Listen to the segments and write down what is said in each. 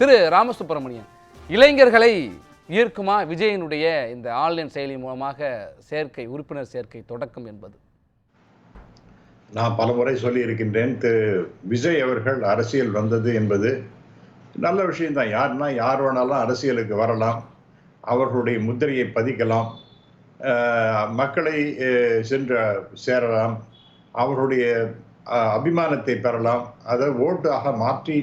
திரு ராமசுப்பிரமணியன் இளைஞர்களை ஈர்க்குமா விஜயனுடைய இந்த ஆன்லைன் செயலி மூலமாக சேர்க்கை உறுப்பினர் சேர்க்கை தொடக்கம் என்பது? நான் பலமுறை சொல்லி இருக்கின்றேன் திரு விஜய் அவர்கள் அரசியல் வந்தது என்பது நல்ல விஷயம்தான். யாருன்னா யார் வேணாலும் அரசியலுக்கு வரலாம். அவர்களுடைய முத்திரையை பதிக்கலாம். மக்களை சென்று சேரலாம். அவர்களுடைய அபிமானத்தை பெறலாம். அதை ஓட்டாக மாற்றி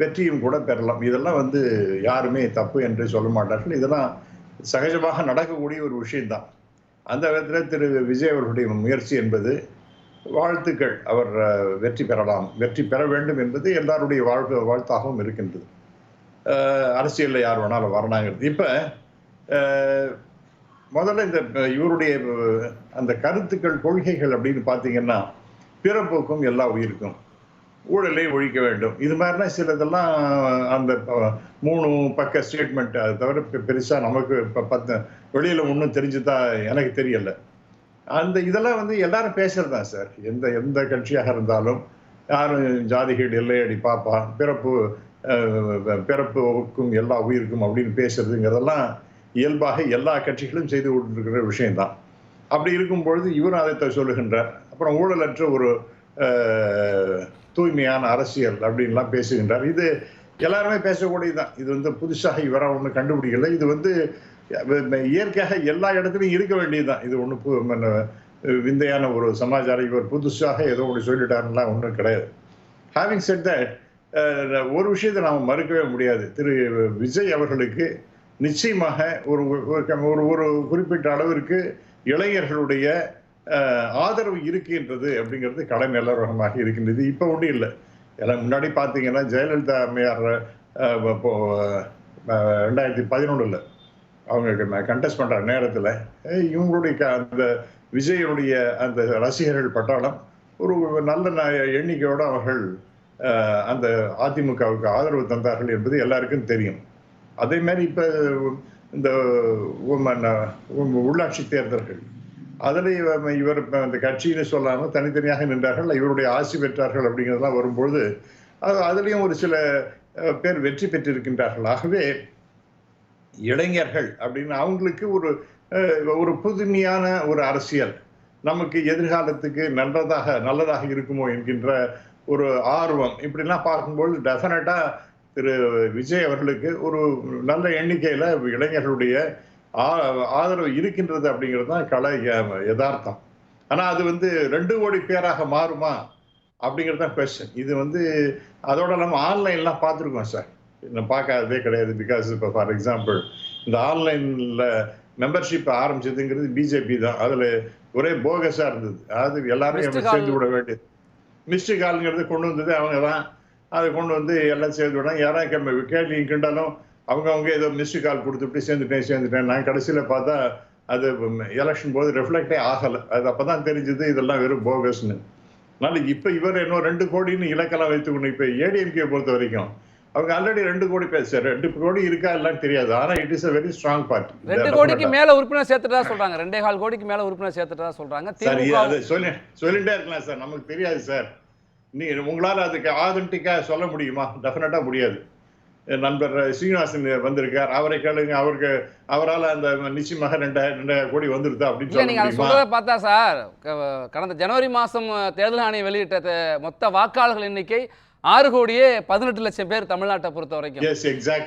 வெற்றியும் கூட பெறலாம். இதெல்லாம் வந்து யாருமே தப்பு என்று சொல்ல மாட்டார்கள். இதெல்லாம் சகஜமாக நடக்கக்கூடிய ஒரு விஷயம்தான். அந்த விதத்தில் திரு விஜய் அவர்களுடைய முயற்சி என்பது வாழ்த்துக்கள். அவர் வெற்றி பெறலாம். வெற்றி பெற வேண்டும் என்பது எல்லாருடைய வாழ்வு வாழ்த்தாகவும் இருக்கின்றது. அரசியலில் யார் வேணாலும் வரணாங்கிறது. இப்போ முதல்ல இந்த இவருடைய அந்த கருத்துக்கள் கொள்கைகள் அப்படின்னு பார்த்தீங்கன்னா பிறப்போக்கும் எல்லா உயிருக்கும். ஊழலை ஒழிக்க வேண்டும். இது மாதிரிலாம் சிலதெல்லாம் அந்த மூணு பக்க ஸ்டேட்மெண்ட் அது தவிர பெ- நமக்கு இப்போ பத்து வெளியில் ஒன்றும் தெரிஞ்சுதா எனக்கு தெரியலை. அந்த இதெல்லாம் வந்து எல்லாரும் பேசுறது தான் சார். எந்த எந்த கட்சியாக இருந்தாலும் யாரும் ஜாதிகேடு எல்லையடி பாப்பா பிறப்பு பிறப்புக்கும் எல்லா உயிருக்கும் அப்படின்னு பேசுறதுங்கிறதெல்லாம் இயல்பாக எல்லா கட்சிகளும் செய்து கொண்டிருக்கிற விஷயம்தான். அப்படி இருக்கும் பொழுது இவரும் அதை சொல்லுகின்றார். அப்புறம் ஊழலற்ற ஒரு தூய்மையான அரசியல் அப்படின்லாம் பேசுகின்றார். இது எல்லாருமே பேசக்கூடியதுதான். இது வந்து புதுசாக இவராக ஒன்றும் கண்டுபிடிக்கல. இது வந்து இயற்கையாக எல்லா இடத்துலையும் இருக்க வேண்டியதுதான். இது ஒன்று விந்தையான ஒரு சமாச்சாரம். இவர் புதுசாக ஏதோ ஒன்று சொல்லிட்டாருலாம் ஒன்றும் கிடையாது. ஹேவிங் செட் தட் ஒரு விஷயத்தை நாம் மறுக்கவே முடியாது. திரு விஜய் அவர்களுக்கு நிச்சயமாக ஒரு ஒரு- ஒரு ஒரு குறிப்பிட்ட அளவிற்கு இளைஞர்களுடைய ஆதரவு இருக்கின்றது அப்படிங்கிறது கடை நிலவரமாக இருக்கின்றது. இப்போ ஒன்றும் இல்லை. எல்லாம் முன்னாடி பார்த்தீங்கன்னா ஜெயலலிதா அம்மையார் இப்போ ரெண்டாயிரத்தி பதினொன்றில் அவங்க கண்டெஸ்ட் பண்ணுற நேரத்தில் இவங்களுடைய க- அந்த விஜயனுடைய அந்த ரசிகர்கள் பட்டாளம் ஒரு நல்ல எண்ணிக்கையோடு அவர்கள் அந்த அதிமுகவுக்கு ஆதரவு தந்தார்கள் என்பது எல்லாருக்கும் தெரியும். அதே மாதிரி இப்போ இந்த உள்ளாட்சி தேர்தல்கள் அதில் இவர் அந்த கட்சின்னு சொல்லாமல் தனித்தனியாக நின்றார்கள். இவருடைய ஆசி பெற்றார்கள் அப்படிங்கிறதெல்லாம் வரும்பொழுது அது அதுலேயும் ஒரு சில பேர் வெற்றி பெற்றிருக்கின்றார்கள். ஆகவே இளைஞர்கள் அப்படின்னு அவங்களுக்கு ஒரு ஒரு புதுமையான ஒரு அரசியல். நமக்கு எதிர்காலத்துக்கு நல்லதாக நல்லதாக இருக்குமோ என்கின்ற ஒரு ஆர்வம். இப்படிலாம் பார்க்கும்போது டெஃபினட்டாக திரு விஜய் அவர்களுக்கு ஒரு நல்ல எண்ணிக்கையில் இளைஞர்களுடைய ஆதரவு இருக்கின்றது அப்படிங்கிறது தான் கலை யதார்த்தம். ஆனா அது வந்து ரெண்டு கோடி பேராக மாறுமா அப்படிங்கிறது தான் கொஸ்டின் இது வந்து அதோட நம்ம ஆன்லைன்லாம் பார்த்துருக்கோம் சார். நான் பார்க்காததே கிடையாது. பிகாஸ் இப்போ ஃபார் எக்ஸாம்பிள் இந்த ஆன்லைனில் மெம்பர்ஷிப் ஆரம்பிச்சதுங்கிறது பிஜேபி தான். அதில் ஒரே போகஸாக இருந்தது. அது எல்லாரும். சேர்ந்து விட வேண்டியது. மிஸ்டு கால்ங்கிறது கொண்டு வந்தது அவங்க தான். அதை கொண்டு வந்து எல்லாம் சேர்ந்து விடாங்க யாராவது கேள்வி கிண்டாலும் அவங்க அவங்க ஏதோ மிஸ்டு கால் கொடுத்துட்டு சேர்ந்துட்டேன் சேர்ந்துட்டேன். நான் கடைசியில் பார்த்தா அது எலெக்ஷன் போது ரெஃப்ளெக்டே ஆகலை. அது அப்போ தான் தெரிஞ்சது இதெல்லாம் வெறும் போகஸ்னு அதனால இப்போ இவர் இன்னும் ரெண்டு கோடின்னு இலக்கெல்லாம் வைத்துக்கணும் இப்போ ஏடிஎம்கே பொறுத்த வரைக்கும் அவங்க ஆல்ரெடி ரெண்டு கோடி பேச ரெண்டு கோடி இருக்கா எல்லாம் தெரியாது. ஆனா it is a very strong party ரெண்டு கோடிக்கு மேல உறுப்பினர் சேர்த்துட்டதா சொல்றாங்க. ரெண்டே கால் கோடிக்கு மேல உறுப்பினர் சேர்த்துட்டதா சொல்றாங்க. சார் அது சொல்லி சொல்லிட்டே இருக்கலாம் சார். நமக்கு தெரியாது சார். நீ உங்களால அதுக்கு ஆதென்டிக்கா சொல்ல முடியுமா? டெஃபினட்டா முடியாது. நண்பர் சீனிவாசன் வந்திருக்கார். அவரை கேளுங்க. அவருக்கு அவரால் அந்த நிச்சயமாக ரெண்டாயிரம் ரெண்டாயிரம் கோடி வந்துருதா அப்படின்னு நீங்க சொல்றத பார்த்தா சார் கடந்த ஜனவரி மாசம் தேர்தல் ஆணையம் வெளியிட்ட மொத்த வாக்காளர்கள் எண்ணிக்கை ஆறு கோடியே பதினெட்டு லட்சம் பேர் தமிழ்நாட்டை பொறுத்த வரைக்கும்.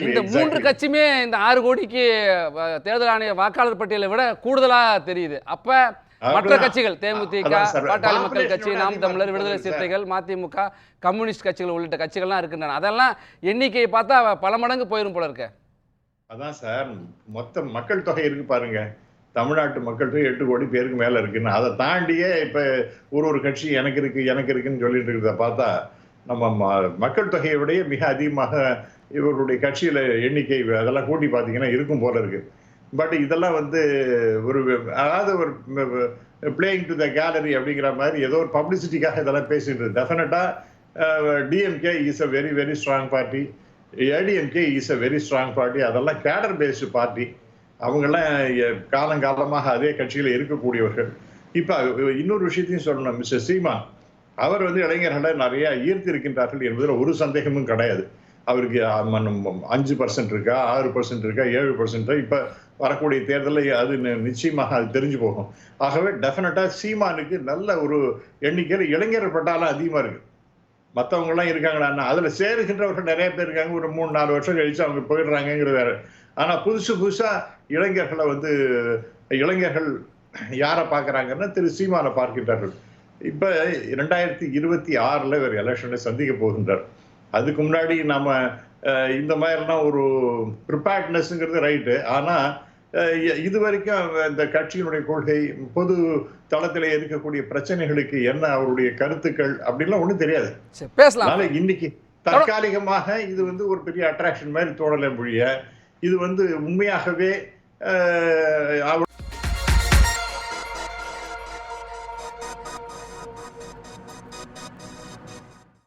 இந்த மூன்று கட்சியுமே இந்த ஆறு கோடிக்கு தேர்தல் ஆணைய வாக்காளர் பட்டியலை விட கூடுதலா தெரியுது. அப்ப மற்ற. கட்சிகள் தேமுதிக. பாட்டாளி மக்கள் கட்சி நாம் தமிழர் விடுதலை. சிறுத்தைகள் மதிமுக கம்யூனிஸ்ட் கட்சிகள் உள்ளிட்ட கட்சிகள்லாம் இருக்கின்றன அதெல்லாம் எண்ணிக்கையை பார்த்தா பல மடங்கு போயிரும் போல இருக்க அதான் சார் மொத்த மக்கள் தொகை இருக்கு பாருங்க தமிழ்நாட்டு மக்கள் தொகை எட்டு கோடி பேருக்கு மேல இருக்குன்னு அதை தாண்டியே இப்ப ஒரு ஒரு கட்சி எனக்கு இருக்கு எனக்கு இருக்குன்னு சொல்லிட்டு இருக்கிறத பார்த்தா நம்ம மக்கள் தொகையை விட மிக அதிகமாக இவர்களுடைய கட்சியில எண்ணிக்கை அதெல்லாம் கூட்டி பார்த்தீங்கன்னா இருக்கும் போல இருக்கு பட் இதெல்லாம் வந்து ஒரு அதாவது ஒரு பிளேயிங் டு த கேலரி அப்படிங்கிற மாதிரி ஏதோ ஒரு பப்ளிசிட்டிக்காக இதெல்லாம் பேசிட்டு டெஃபினட்டாக DMK is a very very strong party ADMK is a very strong party அதெல்லாம் கேடர் பேஸ்டு பார்ட்டி அவங்கெல்லாம் காலங்காலமாக அதே கட்சியில் இருக்கக்கூடியவர்கள். இப்போ இன்னொரு விஷயத்தையும் சொல்லணும் மிஸ்டர் சீமா. அவர் வந்து இளைஞர்களை நிறைய ஈர்த்து இருக்கின்றார்கள் என்பதில் ஒரு சந்தேகமும் கிடையாது. அவருக்கு அஞ்சு பர்சன்ட் இருக்கா ஆறு பர்சன்ட் இருக்கா ஏழு பர்சன்ட் இப்ப வரக்கூடிய தேர்தலில் அது நிச்சயமாக அது தெரிஞ்சு போகும். ஆகவே டெஃபினட்டா சீமானுக்கு நல்ல ஒரு எண்ணிக்கையில் இளைஞர் பட்டாலும் அதிகமா இருக்கு. மற்றவங்க எல்லாம் இருக்காங்களான்னா அதுல சேருகின்றவர்கள் நிறைய பேர் இருக்காங்க. ஒரு மூணு நாலு வருஷம் கழிச்சு அவங்க போயிடுறாங்கிறது வேற. ஆனா புதுசு புதுசா இளைஞர்களை வந்து இளைஞர்கள் யாரை பார்க்குறாங்கன்னா திரு சீமானை பார்க்கின்றார்கள். இப்போ ரெண்டாயிரத்தி இருபத்தி ஆறில் இவர் எலெக்ஷனை சந்திக்க போகின்றார். அதுக்கு முன்னாடி நாம அஹ், இந்த மாதிரிலாம் ஒரு ப்ரிப்பேர்ட்னஸ்ங்கிறது ரைட்டு ஆனா அஹ், இ- இது வரைக்கும் இந்த கட்சியினுடைய கொள்கை பொது தளத்தில் இருக்கக்கூடிய பிரச்சனைகளுக்கு என்ன அவருடைய கருத்துக்கள் அப்படின்லாம் ஒண்ணும் தெரியாது. பேசலாம். அதனால இன்னைக்கு தற்காலிகமாக இது வந்து ஒரு பெரிய அட்ராக்ஷன் மாதிரி தோணலை மொழிய இது வந்து உண்மையாகவே அவர்